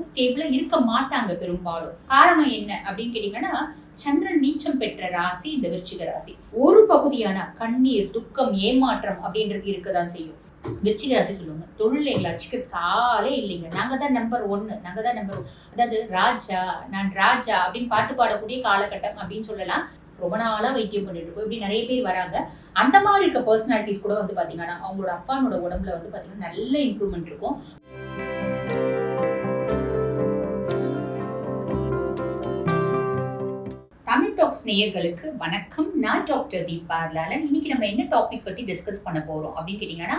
வந்து ஸ்டேபிளா இருக்க மாட்டாங்க பெரும்பாலும். காரணம் என்ன அப்படின்னு கேட்டீங்கன்னா சந்திரன் நீச்சம் பெற்ற ராசி இந்த விருச்சிக ராசி. ஒரு பகுதியான கண்ணீர் துக்கம் ஏமாற்றம் அப்படின்றது இருக்கதான் செய்யும். விருச்சிக ராசி சொல்லுவாங்க தொழில் எங்களை அடிச்சுக்கிறதுக்கு ஆளே இல்லைங்க. நாங்க தான் நம்பர் ஒன்னு நாங்க தான் நம்பர் அதாவது ராஜா நான் ராஜா அப்படின்னு பாட்டு பாடக்கூடிய காலகட்டம் அப்படின்னு சொல்லலாம். ரொம்ப நாளா வைத்தியம் பண்ணிட்டு இருக்கோம். இப்படி நிறைய பேர் வராங்க. அந்த மாதிரி இருக்க பர்சனாலிட்டிஸ் கூட வந்து பாத்தீங்கன்னா அவங்களோட அப்பானோட உடம்புல வந்து பாத்தீங்கன்னா நல்ல இம்ப்ரூவ்மெண்ட் இருக்கும். தமிழ் டாக்ஸ் நேயர்களுக்கு வணக்கம். நான் டாக்டர் தீபார்லாலன் இன்னைக்கு நம்ம என்ன டாபிக் பத்தி டிஸ்கஸ் பண்ண போறோம் அப்படின்னு கேட்டீங்கன்னா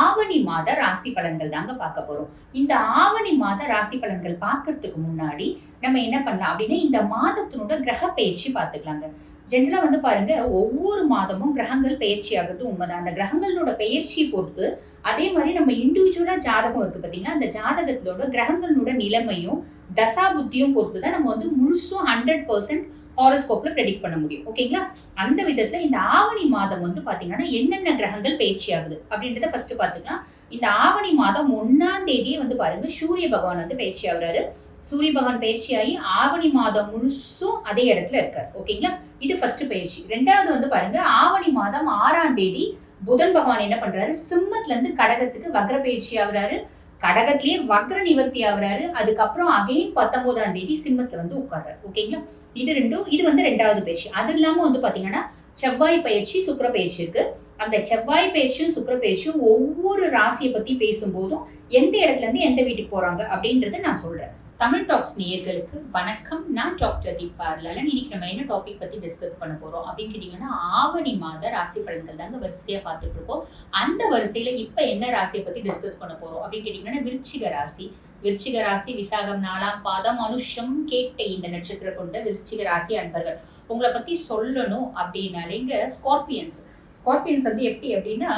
ஆவணி மாத ராசி பலன்கள் தாங்க பார்க்க போறோம். இந்த ஆவணி மாத ராசி பலன்கள் பார்க்கறதுக்கு முன்னாடி நம்ம என்ன பண்ணலாம் அப்படின்னா இந்த மாதத்தினோட கிரக பயிற்சி பார்த்துக்கலாங்க. ஜென்ரலா வந்து பாருங்க ஒவ்வொரு மாதமும் கிரகங்கள் பயிற்சி ஆகிறது உண்மைதான். அந்த கிரகங்களோட பயிற்சியை பொறுத்து அதே மாதிரி நம்ம இண்டிவிஜுவலா ஜாதகம் இருக்கு பாத்தீங்கன்னா அந்த ஜாதகத்திலோட கிரகங்களோட நிலைமையும் தசா புத்தியும் பொறுத்து தான் நம்ம வந்து முழுசும் ஹண்ட்ரட் பர்சன்ட் ஹாரோஸ்கோப்ல ப்ரெடிக்ட் பண்ண முடியும். ஓகேங்களா அந்த விதத்துல இந்த ஆவணி மாதம் வந்து பாத்தீங்கன்னா என்னென்ன கிரகங்கள் பயிற்சி ஆகுது? அப்படின்றத ஃபர்ஸ்ட் பாத்துக்கலாம். இந்த ஆவணி மாதம் ஒன்னாம் தேதியே வந்து பாருங்க சூரிய பகவான் வந்து பயிற்சி ஆகுறாரு. சூரிய பகவான் பயிற்சியாகி ஆவணி மாதம் முழுசும் அதே இடத்துல இருக்கார். ஓகேங்களா இது ஃபர்ஸ்ட் பயிற்சி. ரெண்டாவது வந்து பாருங்க ஆவணி மாதம் ஆறாம் தேதி புதன் பகவான் என்ன பண்றாரு? சிம்மத்துல இருந்து கடகத்துக்கு வக்ர பயிற்சி ஆகுறாரு. கடகத்திலேயே வக்ர நிவர்த்தி ஆகுறாரு. அதுக்கப்புறம் அகைன் பத்தொன்பதாம் தேதி சிம்மத்துல வந்து உட்கார்றாரு. ஓகேங்களா இது ரெண்டும் இது வந்து ரெண்டாவது பயிற்சி. அது இல்லாம வந்து பாத்தீங்கன்னா செவ்வாய் பயிற்சி சுக்கர பயிற்சி இருக்கு. அந்த செவ்வாய் பயிற்சியும் சுக்கர பயிற்சியும் ஒவ்வொரு ராசியை பத்தி பேசும்போதும் எந்த இடத்துல இருந்து எந்த வீட்டுக்கு போறாங்க அப்படின்றத நான் சொல்றேன். தமிழ் டாக்ஸ் நேயர்களுக்கு வணக்கம். நான் டாக்டர் தீபா லலன் இன்னைக்கு நம்ம என்ன டாபிக் பத்தி டிஸ்கஸ் பண்ண போறோம் அப்படின்னு கேட்டீங்கன்னா ஆவணி மாத ராசி பலன்கள் தாங்க வரிசையா பார்த்துட்டு இருக்கோம். அந்த வரிசையில இப்ப என்ன ராசியை பத்தி டிஸ்கஸ் பண்ண போறோம் அப்படின்னு கேட்டீங்கன்னா விருச்சிக ராசி. விருச்சிக ராசி விசாகம் நாலாம் பாதம் அனுஷம் கேட்டை இந்த நட்சத்திரம் கொண்ட விருச்சிக ராசி அன்பர்கள். உங்களை பத்தி சொல்லணும் அப்படின்னாலேங்க ஸ்கார்பியன்ஸ் ஸ்கார்பியன்ஸ் வந்து எப்படி அப்படின்னா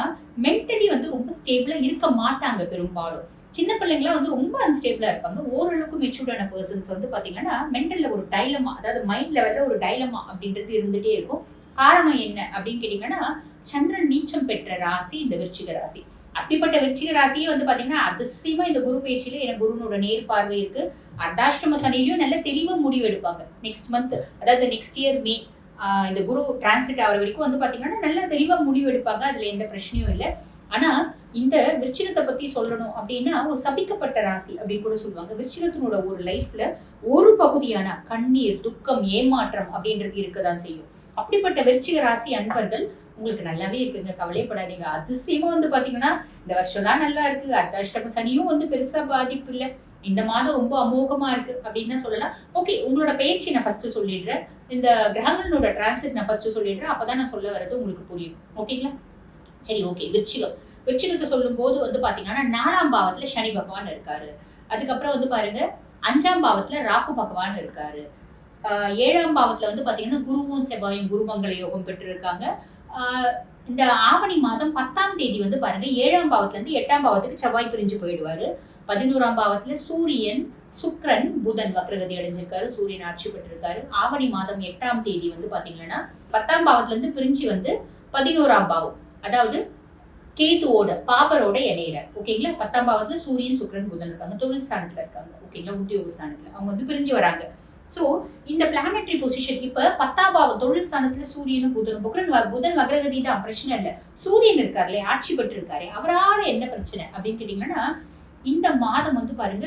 மென்டலி வந்து ரொம்ப ஸ்டேபிளா இருக்க மாட்டாங்க பெரும்பாலும். சின்ன பிள்ளைங்களாம் வந்து ரொம்ப அன்ஸ்டேபிளா இருப்பாங்க. ஓரளவுக்கு மெச்சூர்டான பர்சன்ஸ் வந்து பாத்தீங்கன்னா மென்டல்ல ஒரு டைலமா அதாவது மைண்ட் லெவல்ல ஒரு டைலமா அப்படின்றது இருந்துட்டே இருக்கும். காரணம் என்ன அப்படின்னு கேட்டீங்கன்னா சந்திரன் நீச்சம் பெற்ற ராசி இந்த விருச்சிக ராசி. அப்படிப்பட்ட விருச்சிக ராசியே வந்து பாத்தீங்கன்னா அதிசயமா இந்த குரு பேச்சில எனக்கு குருனோட நேர் பார்வை இருக்கு. அர்த்தாஷ்டம சனிலையும் நல்ல தெளிவா முடிவு எடுப்பாங்க. நெக்ஸ்ட் மந்த் அதாவது நெக்ஸ்ட் இயர் மே இந்த குரு டிரான்சிட் ஆகிற வரைக்கும் வந்து பாத்தீங்கன்னா நல்ல தெளிவா முடிவு எடுப்பாங்க. அதுல எந்த பிரச்சனையும் இல்லை. ஆனா இந்த விருச்சிகத்தை பத்தி சொல்லணும் அப்படின்னா ஒரு சபிக்கப்பட்ட ராசி அப்படின்னு கூட சொல்லுவாங்க. விருச்சிகத்தினோட ஒரு லைஃப்ல ஒரு பகுதியான கண்ணீர் துக்கம் ஏமாற்றம் அப்படின்றது இருக்கதான் செய்யும். அப்படிப்பட்ட விருச்சிக ராசி அன்பர்கள் உங்களுக்கு நல்லாவே இருக்குங்க. கவலைப்படாதீங்க. அதிசயமா வந்து பாத்தீங்கன்னா இந்த வருஷம்லாம் நல்லா இருக்கு. அர்த்தாஷ்டம சனியும் வந்து பெருசா பாதிப்பு இல்லை. இந்த மாதம் ரொம்ப அமோகமா இருக்கு அப்படின்னு சொல்லலாம். ஓகே உங்களோட பயிற்சி நான் ஃபர்ஸ்ட் சொல்லிடுறேன். இந்த கிரகங்களோட டிரான்சிட் நான் ஃபர்ஸ்ட் சொல்லிடுறேன். அப்பதான் நான் சொல்ல வர்றது உங்களுக்கு புரியும். ஓகேங்களா சரி ஓகே விருச்சிகம். விருச்சிகத்தை சொல்லும் போது வந்து பாத்தீங்கன்னா நாலாம் பாவத்துல சனி பகவான் இருக்காரு. அதுக்கப்புறம் வந்து பாருங்க அஞ்சாம் பாவத்துல ராகு பகவான் இருக்காரு. ஏழாம் பாவத்துல வந்து பாத்தீங்கன்னா குருவும் செவ்வாயும் குருமங்கள யோகம் பெற்றிருக்காங்க. இந்த ஆவணி மாதம் பத்தாம் தேதி வந்து பாருங்க ஏழாம் பாவத்துல இருந்து எட்டாம் பாவத்துக்கு செவ்வாய் பிரிஞ்சு போயிடுவாரு. பதினோராம் பாவத்துல சூரியன் சுக்கிரன் புதன் வக்ரகதி அடைஞ்சிருக்காரு. சூரியன் ஆட்சி பெற்றிருக்காரு. ஆவணி மாதம் எட்டாம் தேதி வந்து பாத்தீங்கன்னா பத்தாம் பாவத்துல இருந்து பிரிஞ்சு வந்து பதினோராம் பாவம். அதாவது கேதுவோட பாபரோட இணையிறார் ஓகேங்களா பத்தாம் பாவத்துல சூரியன் சுக்கரன் புதன் இருக்காங்க. தொழில் ஸ்தானத்துல இருக்காங்க. ஓகேங்களா உத்தியோக ஸ்தானத்துல. அவங்க வந்து பிரிஞ்சு வராங்க. ஸோ இந்த பிளானட்ரி பொசிஷன் இப்ப பத்தாம் பாவம் தொழில் ஸ்தானத்துல சூரியனும் புதனும் புதன் புக்ரன் புதன் மகரகதி தான். பிரச்சனை இல்ல. சூரியன் இருக்காருல்ல ஆட்சி பெற்று இருக்காரு அவரால என்ன பிரச்சனை அப்படின்னு கேட்டீங்கன்னா இந்த மாதம் வந்து பாருங்க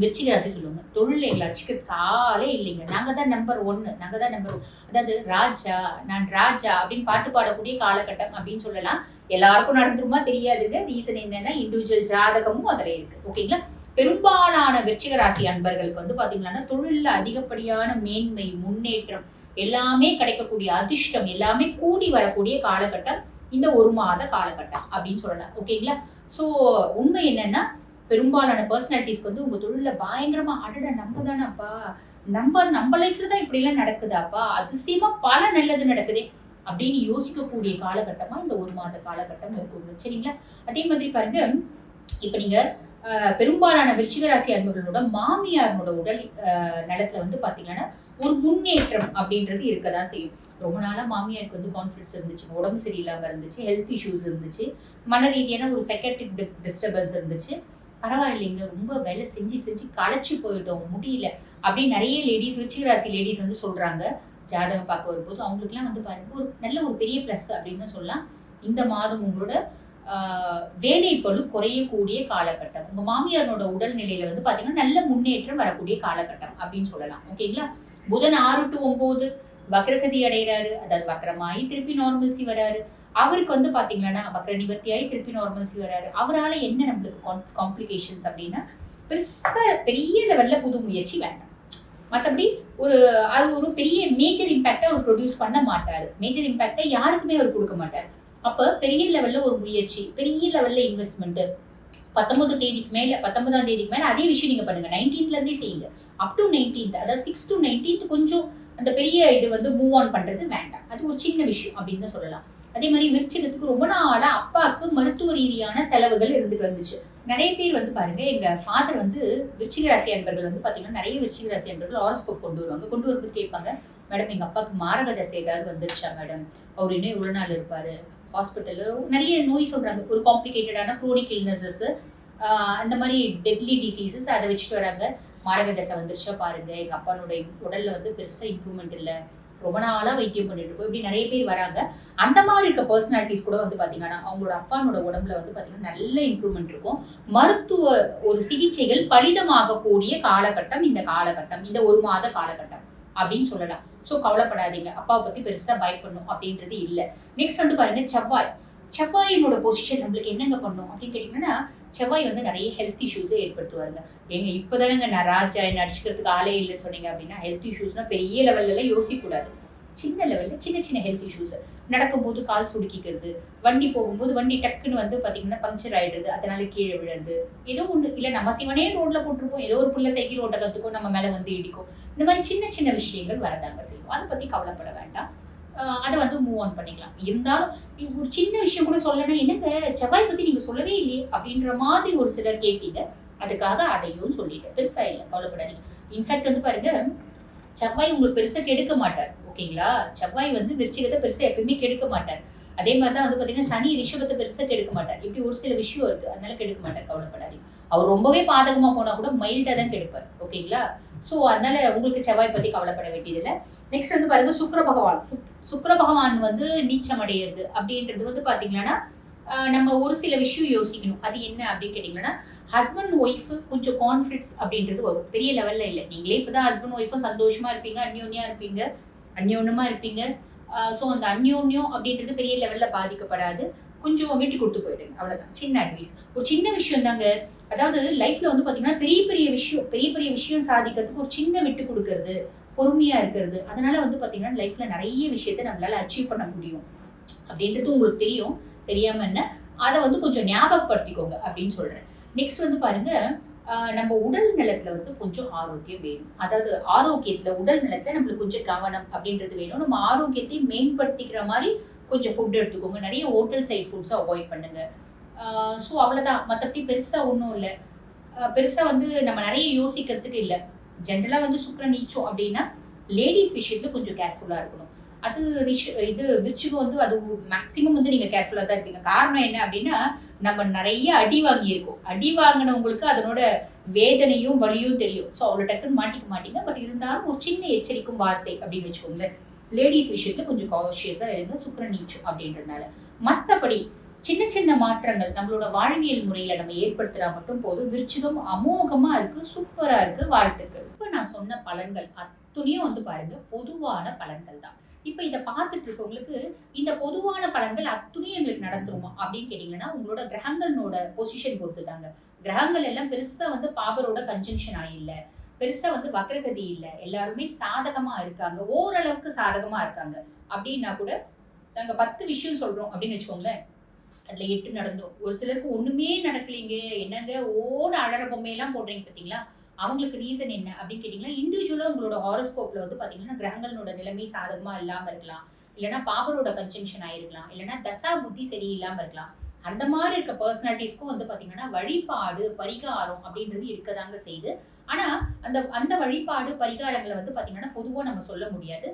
விருச்சிக ராசி சொல்லுவாங்க. தொழில் எங்களை அடிச்சுக்கிறதுக்கு ஆளே இல்லைங்க. நாங்க தான் நம்பர் ஒன்னு நாங்க தான் நம்பர் அதாவது ராஜா நான் ராஜா அப்படின்னு பாட்டு பாடக்கூடிய காலகட்டம் அப்படின்னு சொல்லலாம். எல்லாருக்கும் நடந்துருமா தெரியாதுங்க. ரீசன் என்னன்னா இண்டிவிஜுவல் ஜாதகமும் அதில் இருக்கு. ஓகேங்களா பெரும்பாலான விருச்சிக ராசி அன்பர்களுக்கு வந்து பார்த்தீங்கன்னா தொழிலில் அதிகப்படியான மேன்மை முன்னேற்றம் எல்லாமே கிடைக்கக்கூடிய அதிர்ஷ்டம் எல்லாமே கூடி வரக்கூடிய காலகட்டம் இந்த ஒரு மாத காலகட்டம் அப்படின்னு சொல்லலாம். ஓகேங்களா ஸோ உண்மை என்னன்னா பெரும்பாலான பர்சனாலிட்டிஸ்க்கு வந்து உங்க தொழில பயங்கரமா அடட நம்ம தானப்பா நம்ம நம்ம லைஃப்ல தான் இப்படி எல்லாம் நடக்குதாப்பா? அதிசயமா பல நல்லது நடக்குதே. அப்படின்னு யோசிக்கக்கூடிய காலகட்டமா இந்த ஒரு மாத காலகட்டம் இருக்குங்க. சரிங்களா? அதே மாதிரி பாருங்க இப்ப நீங்க பெரும்பாலான விருச்சிகராசி அன்பர்களோட மாமியாரோட உடல் நலத்துல வந்து பாத்தீங்கன்னா ஒரு முன்னேற்றம் அப்படின்றது இருக்கதான் செய்யும். ரொம்ப நாளா மாமியாருக்கு வந்து கான்ஃபிடன்ஸ் இருந்துச்சு உடம்பு சரியில்லாம இருந்துச்சு ஹெல்த் இஷ்யூஸ் இருந்துச்சு மன ரீதியான ஒரு செகட்ரிக் டிஸ்டர்பன்ஸ் இருந்துச்சு. பரவாயில்லைங்க ரொம்ப வேலை செஞ்சு செஞ்சு களைச்சி போயிட்டோம் முடியல. அப்படின்னு நிறைய லேடிஸ் விருச்சிகராசி லேடிஸ் வந்து சொல்றாங்க. ஜாதகம் பார்க்க வரும்போது அவங்களுக்குலாம் வந்து பாருங்க ஒரு நல்ல ஒரு பெரிய ப்ளஸ் அப்படின்னு சொல்லலாம். இந்த மாதம் உங்களோட வேலைப்பழு குறையக்கூடிய காலகட்டம். உங்கள் மாமியாரோட உடல்நிலையில வந்து பார்த்தீங்கன்னா நல்ல முன்னேற்றம் வரக்கூடிய காலகட்டம் அப்படின்னு சொல்லலாம். ஓகேங்களா புதன் ஆறு டு ஒம்பது வக்ரகதி அடைகிறாரு. அதாவது வக்ரமாயி திருப்பி நார்மல்சி வராரு. அவருக்கு வந்து பாத்தீங்கன்னா வக்ர நிவர்த்தியாகி திருப்பி நார்மல்சி வராரு. அவரால் என்ன நம்மளுக்கு காம்ப்ளிகேஷன்ஸ் அப்படின்னா பெருசாக பெரிய லெவல்ல புது முயற்சி வேண்டாம். மற்றபடி ஒரு அது ஒரு பெரிய மேஜர் இம்பேக்டை அவர் ப்ரொடியூஸ் பண்ண மாட்டார். மேஜர் இம்பேக்டை யாருக்குமே அவர் கொடுக்க மாட்டார். அப்போ பெரிய லெவல்ல ஒரு முயற்சி பெரிய லெவல்ல இன்வெஸ்ட்மெண்ட் பத்தொன்பது தேதிக்கு மேலே பத்தொன்பதாம் தேதிக்கு மேலே அதே விஷயம் நீங்கள் பண்ணுங்கள் நைன்டீன்த்லேருந்தே செய்யுங்க. அப் டு நைன்டீன்த் அதாவது சிக்ஸ் டு நைன்டீன்த் கொஞ்சம் அந்த பெரிய இது வந்து மூவ் ஆன் பண்ணுறது வேண்டாம். அது ஒரு சின்ன விஷயம் அப்படின்னு தான் சொல்லலாம். அதே மாதிரி விருச்சிகத்துக்கு ரொம்ப நாளா அப்பாவுக்கு மருத்துவ ரீதியான செலவுகள் இருந்துட்டு வந்துச்சு. நிறைய பேர் வந்து பாருங்க எங்க ஃபாதர் வந்து விருச்சிக ராசி அன்பர்கள் வந்து பாத்தீங்கன்னா நிறைய விருச்சிக ராசி அன்பர்கள் ஹாரோஸ்கோப் கொண்டு வருவாங்க. கொண்டு வரும்போது கேட்பாங்க மேடம் எங்க அப்பாவுக்கு மாரக தசை ஏதாவது வந்துருச்சா மேடம்? அவர் இன்னும் இவ்வளவு நாள் இருப்பாரு? ஹாஸ்பிட்டல்ல நிறைய நோய் சொல்றாங்க. ஒரு காம்ப்ளிகேட்டடான குரோனிக் இல்னஸஸ் அந்த மாதிரி டெட்லி டிசீசஸ் அதை வச்சுட்டு வராங்க. மாரக தசை வந்துருச்சா பாருங்க. எங்க அப்பானுடைய உடல்ல வந்து பெருசா இம்ப்ரூவ்மெண்ட் இல்லை. ரொம்ப நாளாக வைத்தியம் பண்ணிட்டு இருக்கோம். இப்படி நிறைய பேர் வராங்க. அந்த மாதிரி இருக்க பர்சனாலிட்டிஸ் கூட வந்து பார்த்தீங்கன்னா அவங்களோட அப்பானோட உடம்புல வந்து பார்த்தீங்கன்னா நல்ல இம்ப்ரூவ்மெண்ட் இருக்கும். மருத்துவ ஒரு சிகிச்சைகள் பலிதமாகக்கூடிய காலகட்டம் இந்த காலகட்டம் இந்த ஒரு மாத காலகட்டம் அப்படின்னு சொல்லலாம். ஸோ கவலைப்படாதீங்க. அப்பாவை பற்றி பெருசாக பயப்படணும் அப்படின்றது இல்லை. நெக்ஸ்ட் வந்து பாருங்க செவ்வாய். செவ்வாயினோட பொசிஷன் நம்மளுக்கு என்னங்க பண்ணும் அப்படின்னு கேட்டிங்கன்னா செவ்வாய் வந்து நிறைய ஹெல்த் இஷ்யூஸை ஏற்படுத்துவாருங்க. ஏங்க இப்போதானங்க நான் ராஜா நடிச்சுக்கிறதுக்கு ஆளே இல்லைன்னு சொன்னீங்க அப்படின்னா ஹெல்த் இஷ்யூஸ்னா பெரிய லெவல்லலாம் யோசிக்கக்கூடாது. சின்ன லெவலில் சின்ன சின்ன ஹெல்த் இஷ்யூஸ் நடக்கும்போது கால் சுடுக்கிக்கிறது வண்டி போகும்போது வண்டி டக்குன்னு வந்து பார்த்தீங்கன்னா பங்க்சர் ஆகிடுறது அதனால கீழே விழுறது. ஏதோ ஒன்று இல்லை நம்ம சிவனே ரோட்டில் போட்டிருப்போம் ஏதோ ஒரு பிள்ளை சைக்கிள் ஓட்ட கற்றுக்கும் நம்ம மேலே வந்து இடிக்கும். இந்த மாதிரி சின்ன சின்ன விஷயங்கள் வரதாங்க செய்யும். அதை பற்றி கவலைப்பட வேண்டாம். அதை வந்து மூவ் ஆன் பண்ணிக்கலாம். இருந்தாலும் ஒரு சின்ன விஷயம் கூட சொல்லணும்னா என்னங்க செவ்வாய் பத்தி நீங்க சொல்லவே இல்லையே அப்படின்ற மாதிரி ஒரு சிலர் கேட்பீங்க அதுக்காக அதையும் சொல்லிட்டேன். பெருசா இல்லை கவலைப்படாதீங்க. இன்ஃபேக்ட் வந்து பாருங்க செவ்வாய் உங்களுக்கு பெருசா கெடுக்க மாட்டார். ஓகேங்களா? செவ்வாய் வந்து விருச்சிகத்தை பெருசா எப்பயுமே கெடுக்க மாட்டார். அதே மாதிரி தான் வந்து பாத்தீங்கன்னா சனி ரிஷபத்தை பெருசா கெடுக்க மாட்டார். இப்படி ஒரு சில விஷயம் இருக்கு. அதனால கெடுக்க மாட்டார். கவலைப்படாதீங்க. அவர் ரொம்பவே பாதகமா போனா கூட மைல்டா தான் கெடுப்பார். ஓகேங்களா? ஸோ அதனால உங்களுக்கு செவ்வாய் பத்தி கவலைப்பட வேண்டியதில்லை. நெக்ஸ்ட் வந்து பாருங்க சுக்கர பகவான். சுக்கர பகவான் வந்து நீச்சம் அடையிறது அப்படின்றது வந்து பாத்தீங்கன்னா நம்ம ஒரு சில விஷயம் யோசிக்கணும். அது என்ன அப்படின்னு கேட்டிங்கன்னா ஹஸ்பண்ட் ஒய்ஃப் கொஞ்சம் கான்ஃபிளிக்ஸ் அப்படின்றது வரும். பெரிய லெவல்ல இல்லை. நீங்களே இப்பதான் ஹஸ்பண்ட் ஒய்ஃபும் சந்தோஷமா இருப்பீங்க அந்யோன்யா இருப்பீங்க அந்யோன்யமா இருப்பீங்க. ஸோ அந்த அந்யோன்யம் அப்படின்றது பெரிய லெவல்ல பாதிக்கப்படாது. கொஞ்சம் விட்டு கொடுத்து போயிடுங்க. அவ்வளவுதான். சின்ன அட்வைஸ் ஒரு சின்ன விஷயம் தாங்க. அதாவது லைஃப்ல வந்து பாத்தீங்கன்னா பெரிய பெரிய விஷயம் பெரிய பெரிய விஷயம் சாதிக்கிறதுக்கு ஒரு சின்ன விட்டு கொடுக்கறது பொறுமையா இருக்கிறது அதனால வந்து பாத்தீங்கன்னா லைஃப்ல நிறைய விஷயத்தை நம்மளால அச்சீவ் பண்ண முடியும். அப்படின்றது உங்களுக்கு தெரியும். தெரியாம என்ன? அதை வந்து கொஞ்சம் ஞாபகப்படுத்திக்கோங்க அப்படின்னு சொல்றேன். நெக்ஸ்ட் வந்து பாருங்க ஆஹ் நம்ம உடல் நலத்துல வந்து கொஞ்சம் ஆரோக்கியம் வேணும். அதாவது ஆரோக்கியத்துல உடல் நலத்துல நம்மளுக்கு கொஞ்சம் கவனம் அப்படின்றது வேணும். நம்ம ஆரோக்கியத்தை மேம்படுத்திக்கிற மாதிரி கொஞ்சம் ஃபுட் எடுத்துக்கோங்க. நிறைய ஹோட்டல் சைட் ஃபுட்ஸை அவாய்ட் பண்ணுங்க. ஸோ அவ்வளோதான் மற்றபடி பெருசாக ஒன்றும் இல்லை. பெருசாக வந்து நம்ம நிறைய யோசிக்கிறதுக்கு இல்லை. ஜென்ரலாக வந்து சுக்கர நீச்சம் அப்படின்னா லேடிஸ் விஷயத்துல கொஞ்சம் கேர்ஃபுல்லாக இருக்கணும். அது ரிஷ் இது விருச்சிகம் வந்து அது மேக்ஸிமம் வந்து நீங்கள் கேர்ஃபுல்லாக தான் இருப்பீங்க. காரணம் என்ன அப்படின்னா நம்ம நிறைய அடி வாங்கியிருக்கோம். அடி வாங்கினவங்களுக்கு அதனோட வேதனையும் வலியும் தெரியும். ஸோ அவ்வளோ டக்குன்னு மாட்டிக்க மாட்டீங்க. பட் இருந்தாலும் ஒரு சின்ன எச்சரிக்கும் வார்த்தை அப்படின்னு வச்சுக்கோங்களேன். லேடிஸ் விஷயத்துல கொஞ்சம் கான்ஷியஸாக இருங்க சுக்கிரன் நீச்சம் அப்படின்றதுனால. மற்றபடி சின்ன சின்ன மாற்றங்கள் நம்மளோட வாழ்வியல் முறையில நம்ம ஏற்படுத்துறா மட்டும் போதும். விருச்சிகம் அமோகமா இருக்கு சூப்பரா இருக்கு வாழ்த்துக்கள். இப்ப நான் சொன்ன பலன்கள் அத்துணையும் வந்து பாருங்க பொதுவான பலன்கள் தான். இப்ப இதை பார்த்துட்டு இருக்கவங்களுக்கு இந்த பொதுவான பலன்கள் அத்துணையும் எங்களுக்கு நடந்துருமா அப்படின்னு கேட்டீங்கன்னா உங்களோட கிரகங்களோட பொசிஷன் பொறுத்து தாங்க கிரகங்கள் எல்லாம் பெருசா வந்து பாபரோட கன்ஜங்ஷன் ஆயில்ல பெருசா வந்து வக்ரகதி இல்ல. எல்லாருமே சாதகமா இருக்காங்க. ஓரளவுக்கு சாதகமா இருக்காங்க. அப்படின்னா கூட நாங்க பத்து விஷயம் சொல்றோம் அப்படின்னு வச்சுக்கோங்களேன். அதுல எட்டு நடந்தோம். ஒரு சிலருக்கு ஒண்ணுமே நடக்கலைங்க. என்னங்க? ஓட அழற பொம்மையெல்லாம் போடுறீங்க பாத்தீங்களா? அவங்களுக்கு ரீசன் என்ன அப்படின்னு கேட்டீங்கன்னா இண்டிவிஜுவலா உங்களோட ஹாரோஸ்கோப்ல வந்து பாத்தீங்கன்னா கிரகங்களோட நிலைமை சாதகமா இல்லாம இருக்கலாம். இல்லைன்னா பாபரோட கன்ஜங்ஷன் ஆயிருக்கலாம். இல்லைன்னா தசா புத்தி சரியில்லாம இருக்கலாம். அந்த மாதிரி இருக்க பர்சனாலிட்டிஸ்க்கும் வந்து பாத்தீங்கன்னா வழிபாடு பரிகாரம் அப்படின்றது இருக்கதாங்க செய்து ஆனா அந்த அந்த வழிபாடு பரிகாரங்களை வந்து பாத்தீங்கன்னா பொதுவா நம்ம சொல்ல முடியாது.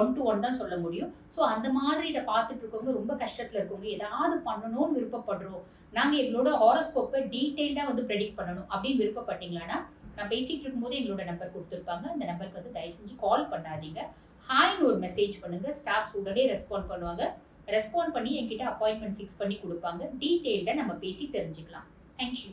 ஒன் டு ஒன் தான் சொல்ல முடியும். ஸோ அந்த மாதிரி இதை பார்த்துட்டு இருக்கவங்க ரொம்ப கஷ்டத்தில் இருக்கவங்க ஏதாவது பண்ணணும்னு விருப்பப்படுறோம். நாங்கள் எங்களோட ஹாரோஸ்கோப்பை டீட்டெயில்டாக வந்து ப்ரெடிக்ட் பண்ணணும் அப்படின்னு விருப்பப்பட்டீங்களான்னா நான் பேசிகிட்டு இருக்கும்போது எங்களோட நம்பர் கொடுத்துருப்பாங்க. அந்த நம்பருக்கு வந்து தயவு செஞ்சு கால் பண்ணாதீங்க. ஹாய்னு ஒரு மெசேஜ் பண்ணுங்கள் ஸ்டாஃப்ஸ் உடனே ரெஸ்பாண்ட் பண்ணுவாங்க. ரெஸ்பாண்ட் பண்ணி என்கிட்ட அப்பாயின்மெண்ட் ஃபிக்ஸ் பண்ணி கொடுப்பாங்க. டீட்டெயில்டாக நம்ம பேசி தெரிஞ்சுக்கலாம். தேங்க்யூ